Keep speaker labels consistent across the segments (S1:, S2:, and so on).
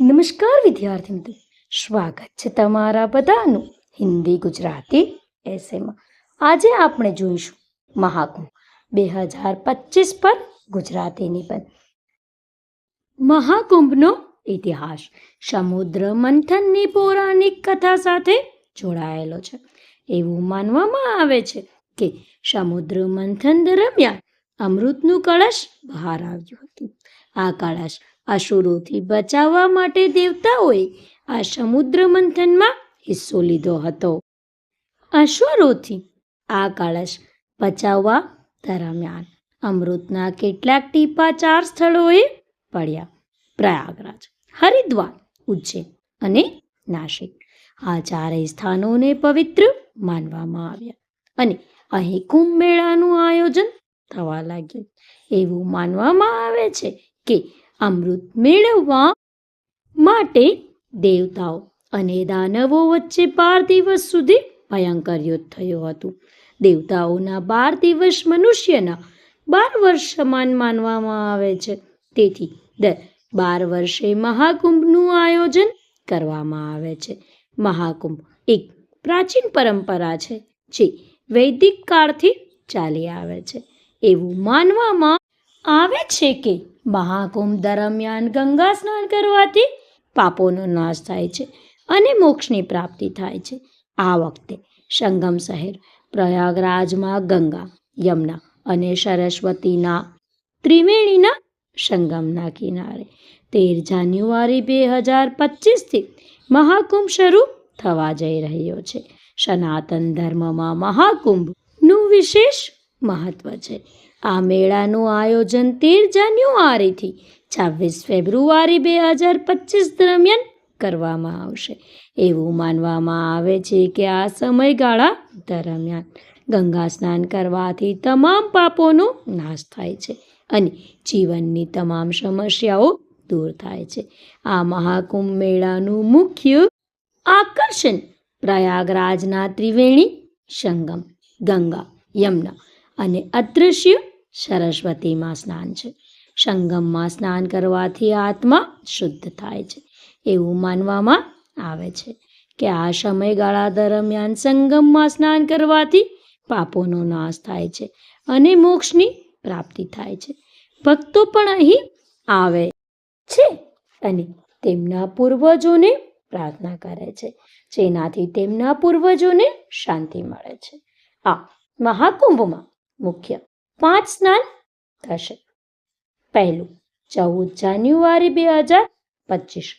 S1: નમસ્કાર વિદ્યાર્થી મિત્રો સ્વાગત છે તમારા બધાનું હિન્દી ગુજરાતી એસેમાં આજે આપણે જોઈશું મહાકુંભ બે હજાર પચીસ પર ગુજરાતી નિબંધ મહાકુંભનો ઇતિહાસ સમુદ્ર મંથનની પૌરાણિક કથા સાથે જોડાયેલો છે. એવું માનવામાં આવે છે કે સમુદ્ર મંથન દરમિયાન અમૃતનું કળશ બહાર આવ્યું હતું. આ કળશ અસુરોથી બચાવવા માટે દેવતાઓએ આ સમુદ્ર મંથનમાં હિસ્સો લીધો હતો. અશ્વરોથી આ કળશ બચાવવા દરમિયાન અમૃતના કેટલાક ટીપા ચાર સ્થળોએ પડ્યા. પ્રયાગરાજ, હરિદ્વાર, ઉજ્જૈન અને નાસિક. આ ચારેય સ્થાનોને પવિત્ર માનવામાં આવ્યા અને અહીં કુંભ મેળાનું આયોજન થવા લાગ્યું. એવું માનવામાં આવે છે કે અમૃત મેળવવા માટે દેવતાઓ અને દાનવો વચ્ચે બાર દિવસ સુધી ભયંકર યુદ્ધ થયું હતું. દેવતાઓના બાર દિવસ મનુષ્યના બાર વર્ષ સમાન માનવામાં આવે છે. તેથી દર બાર વર્ષે મહાકુંભનું આયોજન કરવામાં આવે છે. મહાકુંભ એક પ્રાચીન પરંપરા છે, જે વૈદિક કાળથી ચાલી આવે છે. એવું માનવામાં આવે છે કે મહાકુંભ દરમિયાન ગંગા સ્નાન કરવાથી પાપોનો નાશ થાય છે અને મોક્ષની પ્રાપ્તિ થાય છે. આ વખતે સંગમ શહેર પ્રયાગરાજમાં ગંગા, યમુના અને સરસ્વતીના ત્રિવેણીના સંગમના કિનારે તેર જાન્યુઆરી બે હજાર પચીસથી મહાકુંભ શરૂ થવા જઈ રહ્યો છે. સનાતન ધર્મમાં મહાકુંભનું વિશેષ મહત્વ છે. આ મેળાનું આયોજન તેર જાન્યુઆરીથી છવ્વીસ ફેબ્રુઆરી બે હજાર પચીસ દરમિયાન કરવામાં આવશે. એવું માનવામાં આવે છે કે આ સમયગાળા દરમિયાન ગંગા સ્નાન કરવાથી તમામ પાપોનો નાશ થાય છે અને જીવનની તમામ સમસ્યાઓ દૂર થાય છે. આ મહાકુંભ મેળાનું મુખ્ય આકર્ષણ પ્રયાગરાજના ત્રિવેણી સંગમ, ગંગા, યમુના અને અદૃશ્ય સરસ્વતીમાં સ્નાન છે. સંગમમાં સ્નાન કરવાથી આત્મા શુદ્ધ થાય છે. એવું માનવામાં આવે છે કે આ સમયગાળા દરમિયાન સંગમમાં સ્નાન કરવાથી પાપોનો નાશ થાય છે અને મોક્ષની પ્રાપ્તિ થાય છે. ભક્તો પણ અહીં આવે છે અને તેમના પૂર્વજોને પ્રાર્થના કરે છે. જેનાથી તેમના પૂર્વજોને શાંતિ મળે છે. આ મહાકુંભમાં મુખ્ય. પાંચ સ્નાન થશે. પહેલું, ચૌદ જાન્યુઆરી બે હજાર પચીસ.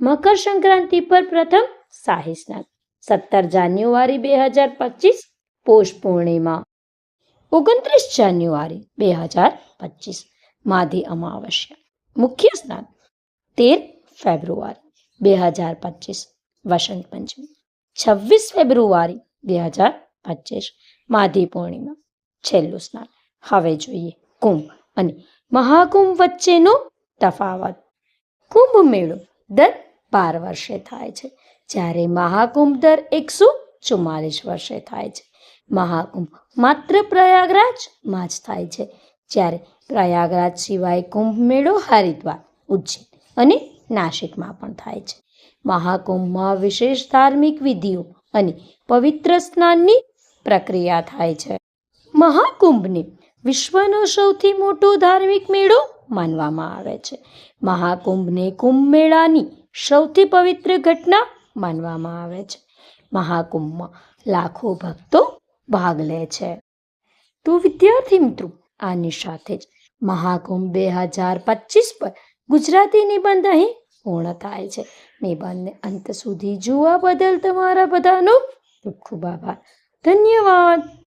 S1: મકર સંક્રાંતિ પર પ્રથમ શાહી સ્નાન. સત્તર જાન્યુઆરી બે હજાર પચીસ, પોષ પૂર્ણિમા. ઓગણત્રીસ જાન્યુઆરી બે હજાર પચીસ માધી અમાવસ્યા. મુખ્ય સ્નાન, તેર ફેબ્રુઆરી બે હજાર પચીસ, વસંત પંચમી. છવ્વીસ ફેબ્રુઆરી બે હજાર પચીસ માધી પૂર્ણિમા. છેલ્લું સ્નાન. હવે જોઈએ કુંભ અને મહાકુંભ વચ્ચેનો તફાવત. કુંભ મેળો દર બાર વર્ષે થાય છે. જ્યારે મહાકુંભ દર એકસો ચુમ્માલીસ વર્ષે થાય છે. મહાકુંભ માત્ર પ્રયાગરાજમાં જ થાય છે. જ્યારે પ્રયાગરાજ સિવાય કુંભ મેળો હરિદ્વાર, ઉજ્જૈન અને નાસિકમાં પણ થાય છે. મહાકુંભમાં વિશેષ ધાર્મિક વિધિઓ અને પવિત્ર સ્નાનની પ્રક્રિયા થાય છે. મહાકુંભને વિશ્વનો સૌથી મોટો ધાર્મિક મેળો માનવામાં આવે છે. મહાકુંભને કુંભ મેળાની સૌથી પવિત્ર ઘટના માનવામાં આવે છે. મહાકુંભમાં લાખો ભક્તો ભાગ લે છે. તો વિદ્યાર્થી મિત્રો, આની સાથે જ મહાકુંભ બે હજાર પચીસ પર ગુજરાતી નિબંધ અહીં પૂર્ણ થાય છે. નિબંધને અંત સુધી જોવા બદલ તમારા બધાનો ખૂબ ખૂબ આભાર. ધન્યવાદ.